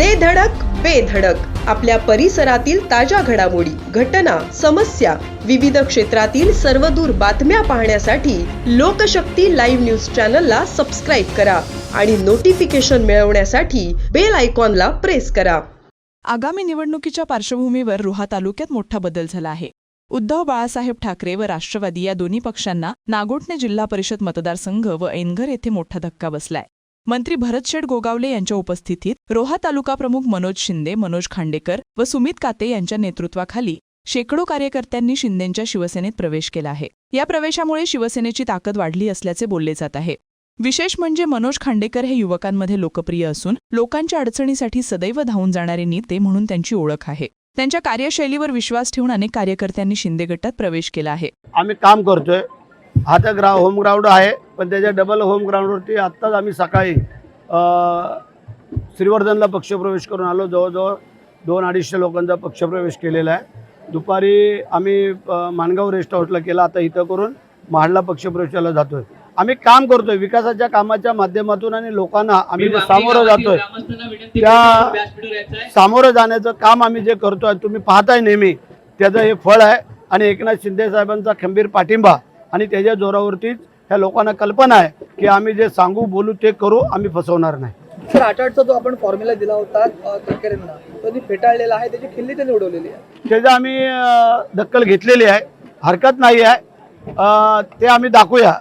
दे धडक बेधडक आपल्या परिसरातील ताज्या घडामोडी घटना समस्या विविध क्षेत्रातील सर्वदूर बातम्या पाहण्यासाठी लोकशक्ती लाईव्ह न्यूज चॅनलला सबस्क्राईब करा आणि नोटिफिकेशन मिळवण्यासाठी बेल आयकॉनला प्रेस करा. आगामी निवडणुकीच्या पार्श्वभूमीवर रोहा तालुक्यात मोठा बदल झाला आहे. उद्धव बाळासाहेब ठाकरे व राष्ट्रवादी या दोन्ही पक्षांना नागोठणे जिल्हा परिषद मतदारसंघ व ऐनघर येथे मोठा धक्का बसलाय. मंत्री भरतशेठ गोगावले यांच्या उपस्थितीत रोहा तालुका प्रमुख मनोज शिंदे मनोज खांडेकर व सुमित काते यांच्या नेतृत्वाखाली शेकडो कार्यकर्त्यांनी शिंदेंच्या शिवसेनेत प्रवेश केला आहे. या प्रवेशामुळे शिवसेनेची ताकद वाढली असल्याचे बोलले जात आहे. विशेष म्हणजे मनोज खांडेकर हे युवकांमध्ये लोकप्रिय असून लोकांच्या अडचणीसाठी सदैव धावून जाणारे नेते म्हणून त्यांची ओळख आहे. त्यांच्या कार्यशैलीवर विश्वास ठेवून अनेक कार्यकर्त्यांनी शिंदे गटात प्रवेश केला आहे. आम्ही काम करतोय. हा तर ग्रा होम ग्राउंड आहे. पण त्याच्या डबल होम ग्राउंडवरती आत्ताच आम्ही सकाळी श्रीवर्धनला पक्षप्रवेश करून आलो. जवळजवळ दोन अडीचशे लोकांचा पक्षप्रवेश केलेला आहे. दुपारी आम्ही माणगाव रेस्ट हाऊसला केला. आता इथं करून महाडला पक्षप्रवेशाला जातोय. आम्ही काम करतोय. विकासाच्या कामाच्या माध्यमातून आणि लोकांना आम्ही जे सामोरं जातोय त्या सामोरं जाण्याचं काम आम्ही जे करतोय तुम्ही पाहताय नेहमी त्याचं हे फळ आहे. आणि एकनाथ शिंदे साहेबांचा खंबीर पाठिंबा आणि त्याच्या जोरावरतीच ह्या लोकांना कल्पना आहे की आम्ही जे सांगू बोलू ते करू आम्ही फसवणार नाही. सर आठ आठचा जो आपण फॉर्म्युला दिला होता तटकरेंना तो फेटाळलेला आहे त्याची खिल्ली त्यांनी उडवलेली आहे. त्याचं आम्ही दक्कल घेतलेली आहे. हरकत नाही आहे. ते आम्ही दाखवूया.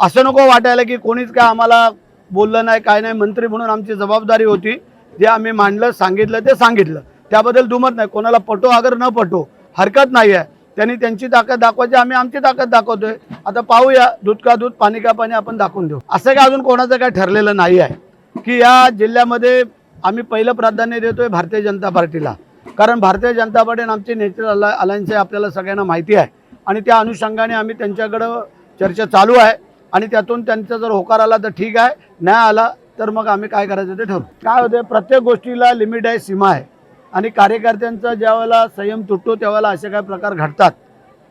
असं नको वाटायला की कोणीच काय आम्हाला बोललं नाही काय नाही मंत्री म्हणून आमची जबाबदारी होती. जे आम्ही मांडलं सांगितलं ते सांगितलं. त्याबद्दल दुमत नाही. कोणाला पटो अगर न पटो हरकत नाही आहे. त्यांनी त्यांची ताकद दाखवायची आम्ही आमची ताकद दाखवतोय. आता पाहूया दूध का दूध पाणी का पाणी आपण दाखवून देऊ. असं काय अजून कोणाचं काय ठरलेलं नाही आहे. की या जिल्ह्यामध्ये आम्ही पहिलं प्राधान्य देतोय भारतीय जनता पार्टीला. कारण भारतीय जनता पार्टी आणि आमची नॅचरल अला अलायन्स आहे आपल्याला सगळ्यांना माहिती आहे. आणि त्या अनुषंगाने आम्ही त्यांच्याकडं चर्चा चालू आहे. आणि त्यातून त्यांचा जर होकार आला तर ठीक आहे. नाही आला तर मग आम्ही काय करायचं ते ठरवू. काय होते प्रत्येक गोष्टीला लिमिट आहे सीमा आहे. आणि कार्यकर्त्यांचा ज्या वेळेला संयम तुटतो त्यावेळेला असे काही प्रकार घडतात.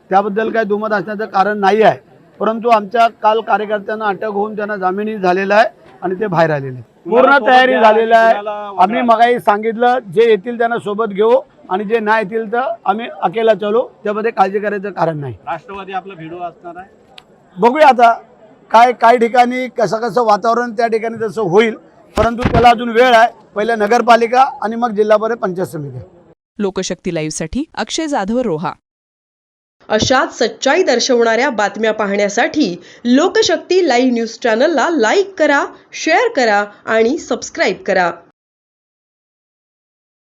त्याबद्दल काही दुमत असण्याचं कारण नाही आहे. परंतु आमच्या काल कार्यकर्त्यांना अटक होऊन त्यांना जामिनी झालेला आहे आणि ते बाहेर आलेले. पूर्ण तयारी झालेली आहे. आम्ही मगाही सांगितलं जे येतील त्यांना सोबत घेऊ आणि जे नाही येतील तर आम्ही अकेला चालू. त्यामध्ये काळजी करायचं कारण नाही. राष्ट्रवादी आपला भिडो असणार आहे. बघूया आता काय काही ठिकाणी कसं कसं वातावरण त्या ठिकाणी तसं होईल. परंतु त्याला अजून वेळ आहे. पहिल्या नगरपालिका आणि मग जिल्हा परिषद पंचायत समिती. लोकशक्ती लाईव्हसाठी अक्षय जाधव रोहा. अशाच सच्चाई दर्शवणाऱ्या बातम्या पाहण्यासाठी लोकशक्ती लाईव्ह न्यूज चॅनलला लाईक करा शेअर करा आणि सबस्क्राईब करा.